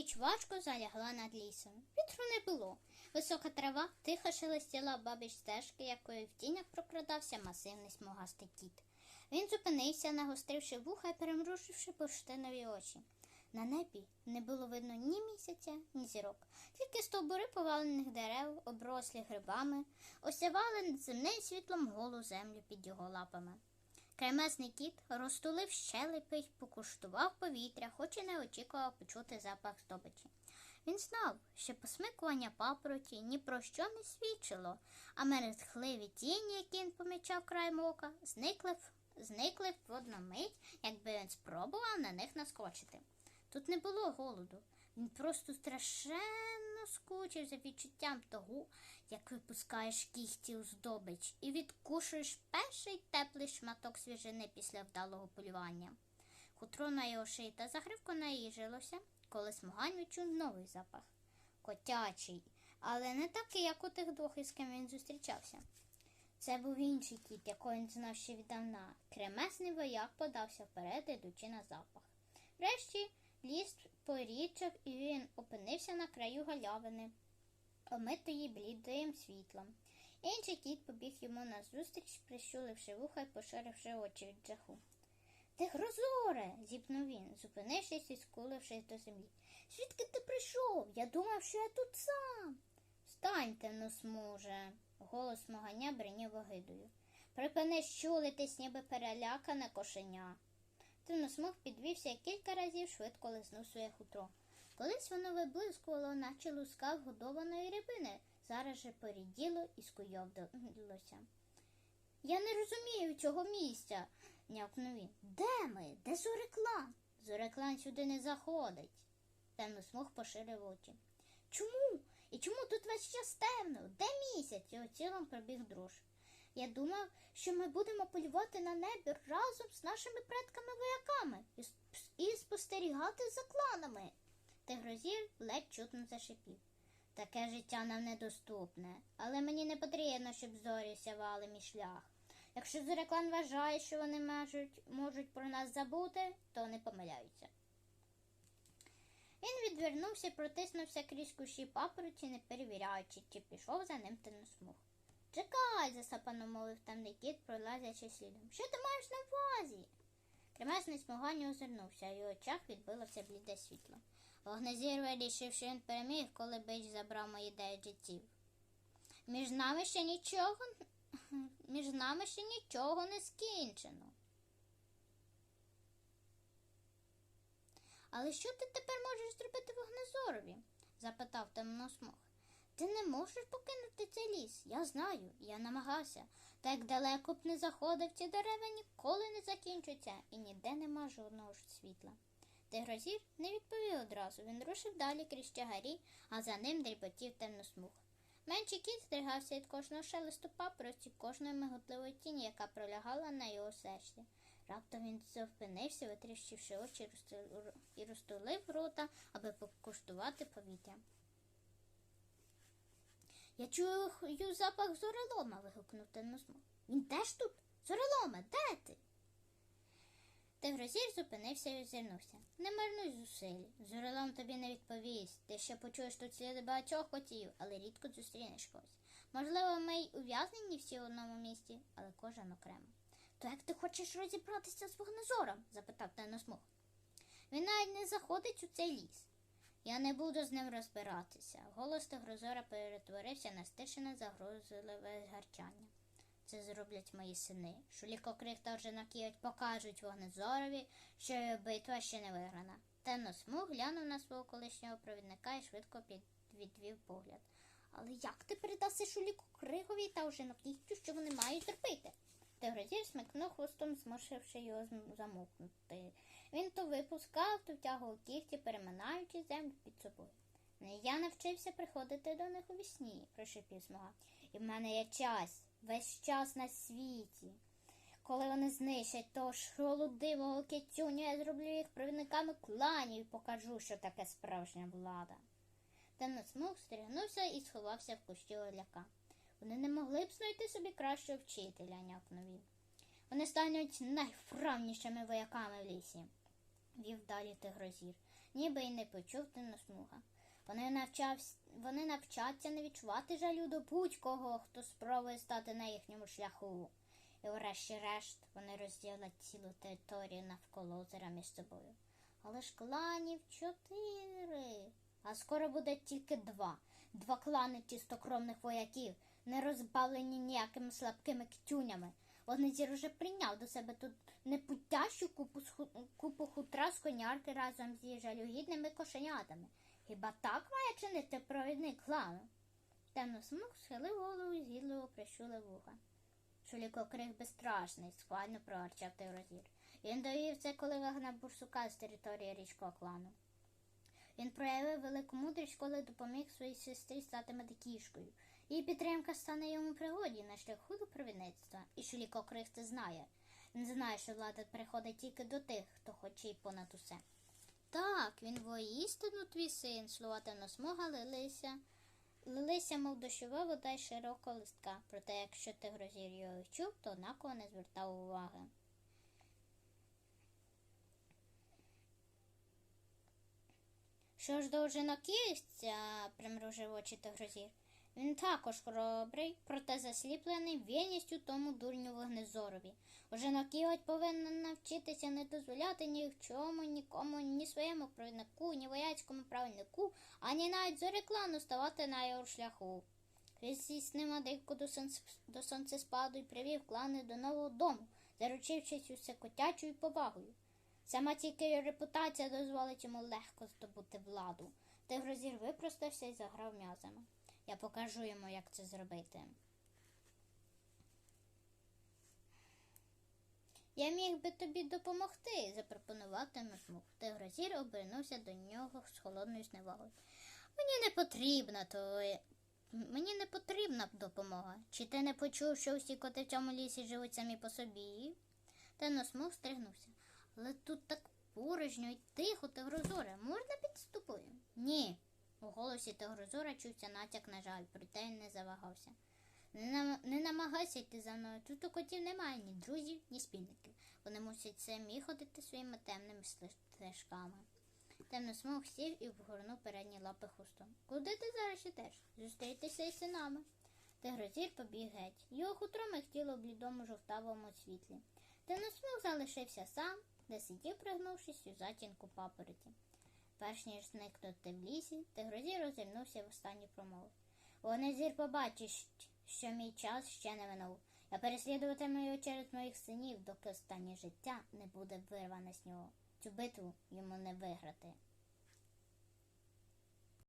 ніч важко залягла над лісом. Вітру не було. Висока трава тихо шелестіла бабіч стежки, якою в тінях прокрадався масивний смугастий кіт. Він зупинився, нагостривши вуха і перемрушивши бурштинові очі. На небі не було видно ні місяця, ні зірок, тільки стовбури повалених дерев, оброслі грибами, осявали земним світлом голу землю під його лапами. Кремесний кіт розтулив щелепи й покуштував повітря, хоч і не очікував почути запах здобичі. Він знав, що посмикування папороті ні про що не свідчило, а мерехтливі тіні, які він помічав краєм ока, зникли, зникли в одну мить, якби він спробував на них наскочити. Тут не було голоду. Він просто страшенно скучив за відчуттям того, як випускаєш кігті у здобич і відкушуєш перший теплий шматок свіжини після вдалого полювання. Хутро на його шиї та загривку наїжилося, коли смугань відчув новий запах. Котячий, але не такий, як у тих двох, із ким він зустрічався. Це був інший кіт, якого він знав ще віддавна. Кремесний вояк подався вперед, ідучи на запах. Врешті ліс порічок, і він опинився на краю галявини, омитої блідим світлом. Інший кіт побіг йому назустріч, прищуливши вуха і поширивши очі від жаху. Ти грозоре. зіпнув він, зупинившись і скулившись до землі. Звідки ти прийшов? Я думав, що я тут сам. Встаньте, ну смуже. Голос моганя бринів огидою. Припини щулитись, ніби перелякане кошеня. Темносмуг підвівся і кілька разів швидко лизнув своє хутро. Колись воно виблискувало, наче луска вгодованої рибини, зараз же поріділо і скуйовдилося. Я не розумію цього місця, нявкнув він. Де ми? Де Зореклан? Зореклан сюди не заходить. Темносмуг поширив очі. Чому? І чому тут весь час темно? Де місяць? Його цілом пробіг дрож. Я думав, що ми будемо полювати на небі разом з нашими предками-вояками і, спостерігати за кланами. Тигрозір ледь чутно зашипів. Таке життя нам недоступне, але мені не потрібно, щоб зорі сявали мій шлях. Якщо Зореклан вважає, що вони можуть, можуть про нас забути, то не помиляються. Він відвернувся протиснувся крізь кущі папороті, не перевіряючи, чи пішов за ним темносмуг. Чекай, засапано мовив темний кіт, пролазячи слідом. Що ти маєш на увазі? Кремесний смугані озирнувся, а в очах відбилося бліде світло. Вогнезір вирішив, що він переміг, коли бич забрав мої дев'ять життів. Між нами ще нічого між нами ще нічого не скінчено. Але що ти тепер можеш зробити вогнезорові? запитав темносмуг. Ти не можеш покинути цей ліс. Я знаю, я намагався. Так далеко б не заходив, ці дерева ніколи не закінчуються і ніде нема жодного ж світла. Тигрозір не відповів одразу. Він рушив далі крізь чагарі, а за ним дріботів темносмуг. Менший кіт стригався від кожного шелесту папороті, кожної миготливої тіні, яка пролягала на його серці. Раптом він зупинився, витріщивши очі і розтулив рота, аби покуштувати повітря. Я чую запах зорелома, вигукнув темносмуг. Він теж тут? Зореломе, де ти? Тигрозір зупинився і озирнувся. Не марнуй зусиль. Зорелом тобі не відповість. Ти ще почуєш тут сліди багатьох котів, але рідко зустрінеш когось. Можливо, ми й ув'язнені всі в одному місті, але кожен окремо. То як ти хочеш розібратися з вогнезором? запитав темносмуг. Він навіть не заходить у цей ліс. Я не буду з ним розбиратися. Голос Тигрозора перетворився на стишене загрозливе гарчання. Це зроблять мої сини. Шуліко крик та жінок покажуть вогнезорові, що битва ще не виграна. Темно смуг глянув на свого колишнього провідника і швидко відвів погляд. Але як ти передаси Шуліку Кригові та ожинокігтю, що вони мають зробити? Тигрозір смикнув хвостом, змушивши його замовкнути. Він то випускав, то втягував кігті, переминаючи землю під собою. Я навчився приходити до них у вісні, прошепів смуга. І в мене є час, весь час на світі. Коли вони знищать того шолудивого кицюня, я зроблю їх провідниками кланів і покажу, що таке справжня влада. Темносмуг стригнувся і сховався в кущі оляка. Вони не могли б знайти собі кращого вчителя, някнув він. Вони стануть найвправнішими вояками в лісі, вів далі тигрозір. ніби й не почув темносмуга. Вони, навчавсь... Вони навчаться не відчувати жалю до будь-кого, хто спробує стати на їхньому шляху. І врешті-решт вони розділять цілу територію навколо озера між собою. Але ж кланів чотири. А скоро буде тільки два. Два клани чистокровних вояків, не розбавлені ніякими слабкими ктюнями. Вогнезір уже прийняв до себе тут непутящу купу, купу хутра з конярки разом зі жалюгідними кошенятами. Хіба так має чинити провідник клану? Темносмуг схилив голову і згідливо прищулив вуха. Шулікокриг безстрашний, схвально проарчав Теврозір. Він довів це, коли вигнав бурсука з території річкого клану. Він проявив велику мудрість, коли допоміг своїй сестрі стати медикішкою. Її підтримка стане йому пригоді на шляху до провідництва, і Шулікокриг це знає. Він знає, що влада приходить тільки до тих, хто хоче й понад усе. Так, він воістину твій син, слова темносмуга лилися, лилися, мов дощова вода й широко листка. Проте, якщо ти грозір його чув, то однаково не звертав уваги. Що ж до жіноківця, примружив очі Тигрозір. Він також хоробрий, проте засліплений вільністю тому дурню вогнезорові. Жіноківець повинен навчитися не дозволяти ні в чому, нікому, ні своєму провіднику, ні вояцькому правильнику, ані навіть зорі клану ставати на його шляху. Він здійснив мандрівку до, до сонцеспаду і привів клани до нового дому, заручившись усе котячою повагою. Сама тільки репутація дозволить йому легко здобути владу. Тигрозір випростався і заграв м'язами. Я покажу йому, як це зробити. Я міг би тобі допомогти, запропонував Темосмуг. Тигрозір обернувся до нього з холодною зневагою. Мені не потрібна твоя. Мені не потрібна допомога. Чи ти не почув, що усі коти в цьому лісі живуть самі по собі? Темносмуг стригнувся. Але тут так порожньо й тихо, Тигрозоре. Можна підступою? Ні. У голосі Тигрозора чувся натяк на жаль, проте він не завагався. Не, нам... не намагайся йти за мною. Тут у котів немає ні друзів, ні спільників. Вони мусять самі ходити своїми темними стежками. Темносмуг сів і вгорнув передні лапи хустом. Куди ти зараз ідеш? Зустрітися із синами. Тигрозір побіг геть. Його хутро михтіло в блідому жовтавому світлі. Темносмуг залишився сам, де сидів, пригнувшись у затінку папороті. Перш ніж зникнути в лісі, тигрозі розвернувся в останню промову. зір побачиш, що мій час ще не минув. Я переслідуватиму його через моїх синів, доки останнє життя не буде вирване з нього. Цю битву йому не виграти.